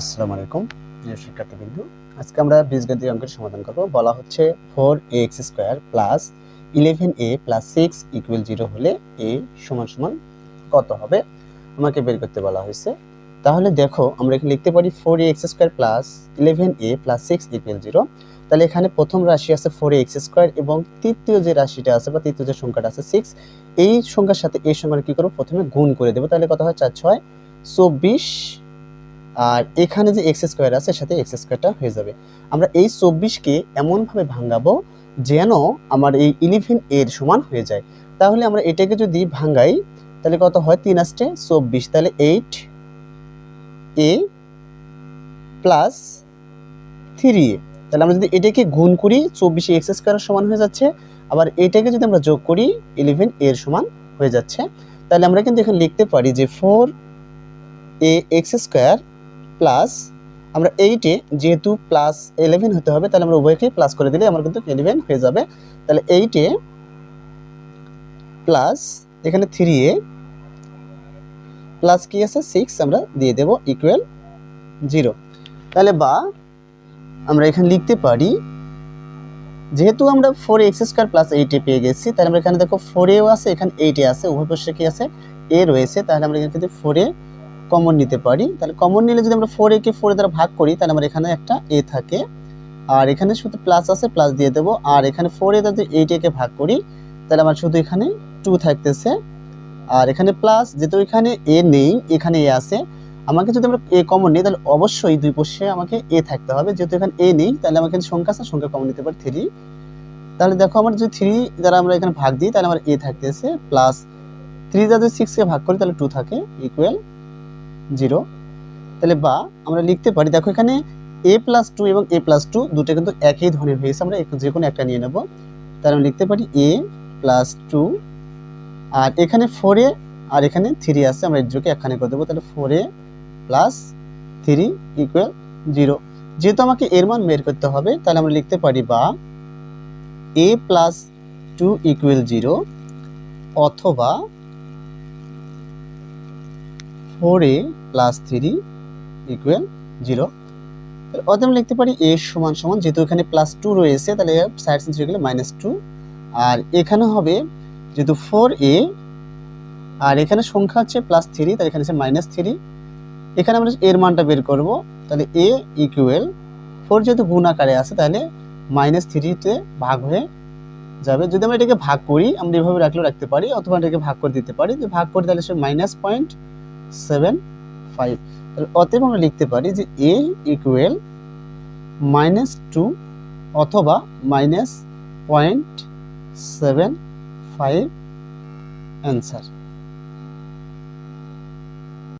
আসসালামু আলাইকুম, প্রিয় শিক্ষার্থীবৃন্দু। আজকে আমরা বীজগণিত অঙ্কের সমাধান করব। বলা হচ্ছে four a x square plus eleven a plus six equal zero হলে এ সমান সমান কত হবে? আমাকে বের করতে বলা হয়েছে। তাহলে দেখো, আমরা এখানে লিখতে পারি four a x square plus eleven a plus six equal zero তাহলে এখানে প্রথম রাশি আছে ফোর এক্স স্কোয়ার এবং তৃতীয় যে রাশিটা আছে বা তৃতীয় যে সংখ্যাটা আছে সিক্স, এই সংখ্যার সাথে এই সংখ্যাটা কী করব? প্রথমে গুণ করে দেবো। তাহলে কত হয়? চার, ছয়। চব্বিশ আর এখানে যে এক্স স্কোয়ার আছে, সাথে এক্স স্কোয়ারটা হয়ে যাবে। আমরা এই চব্বিশকে এমনভাবে ভাঙাবো যেন আমার এই ইলেভেন এর সমান হয়ে যায়। তাহলে আমরা এটাকে যদি ভাঙাই, তাহলে কত হয়? তিন আসটে চব্বিশ। তাহলে eight a plus three a তাহলে আমরা যদি এটাকে গুণ করি, চব্বিশে এক্স স্কোয়ারের সমান হয়ে যাচ্ছে। আবার এটাকে যদি আমরা যোগ করি ইলেভেন এর সমান হয়ে যাচ্ছে। তাহলে আমরা কিন্তু এখানে লিখতে পারি যে four a x square plus আমরা এইটে যেহেতু প্লাস ইলেভেন হতে হবে, তাহলে আমরা উভয়কে প্লাস করে দিলে আমার কিন্তু ইলেভেন হয়ে যাবে। তাহলে এইটে প্লাস এখানে থ্রি এ প্লাস কি আছে? সিক্স আমরা দিয়ে দেব ইকুয়াল জিরো তাহলে বা আমরা এখানে লিখতে পারি, যেহেতু আমরা ফোর এক্স স্কোয়ার প্লাস এইটে পেয়ে গেছি, তাহলে আমরা এখানে দেখো ফোরেও আছে, এখানে এইটে আছে, উভয় পাশে কি আছে? এ রয়েছে, তাহলে আমরা এখানে ফোরে কমন নিতে পারি। তাহলে কমন নিলে যদি আমরা ফোর একে ফোর দ্বারা ভাগ করি, তাহলে আমার এখানে একটা এ থাকে। আর এখানে শুধু প্লাস আছে প্লাস দিয়ে দেবো। আর এখানে ফোর এ যদি এইট একে ভাগ করি, তাহলে আমার শুধু এখানে টু থাকতেছে। আর এখানে প্লাস যেহেতু এখানে এ নেই, এখানে এ আছে, আমাকে যদি আমরা এ কমন নিই, তাহলে অবশ্যই দুই পাশে আমাকে এ থাকতে হবে। যেহেতু এখানে এ নেই, তাহলে আমাকে সংখ্যা আছে, সংখ্যা কমন নিতে পারি থ্রি তাহলে দেখো আমার যদি থ্রি দ্বারা আমরা এখানে ভাগ দিই, তাহলে আমার এ থাকতেছে প্লাস থ্রি যদি সিক্সকে ভাগ করি, তাহলে টু থাকে ইকুয়াল জিরো। তাহলে বা আমরা লিখতে পারি, দেখো এখানে এ প্লাস টু এবং এ প্লাস টু দুটো কিন্তু একই ধরনের হয়েছে আমরা যে কোনো একটা নিয়ে নেব। তাহলে আমরা লিখতে পারি এ প্লাস টু আর এখানে ফোর আর এখানে থ্রি আছে, আমরা এর যোগে একখানে করে দেবো, তাহলে four plus three equal zero যেহেতু আমাকে এর মান বের করতে হবে, তাহলে আমরা লিখতে পারি বা a plus two equal zero অথবা four a plus three equal zero অতএব আমরা লিখতে পারি এ সমান সমান, যেহেতু এখানে প্লাস টু রয়েছে, তাহলে সাইড সেন্স হয়ে গেলে মাইনাস টু আর এখানে হবে, যেহেতু ফোর এ আর এখানে সংখ্যা হচ্ছে প্লাস থ্রি তাহলে এখানে হচ্ছে মাইনাস থ্রি এখানে আমরা এর মানটা বের করব, তাহলে এ ইকুয়াল ফোর যেহেতু গুণ আকারে আছে, তাহলে মাইনাস থ্রিতে ভাগ হয়ে যাবে। যদি আমরা এটাকে ভাগ করি, আমরা এভাবে রাখলেও রাখতে পারি, অথবা এটাকে ভাগ করে দিতে পারি। যদি ভাগ করি, তাহলে সে মাইনাস পয়েন্ট সেভেন, ফাইভ। তাহলে অতএব আমরা লিখতে পারি যে এ ইকুয়েল মাইনাস টু অথবা minus point seven five answer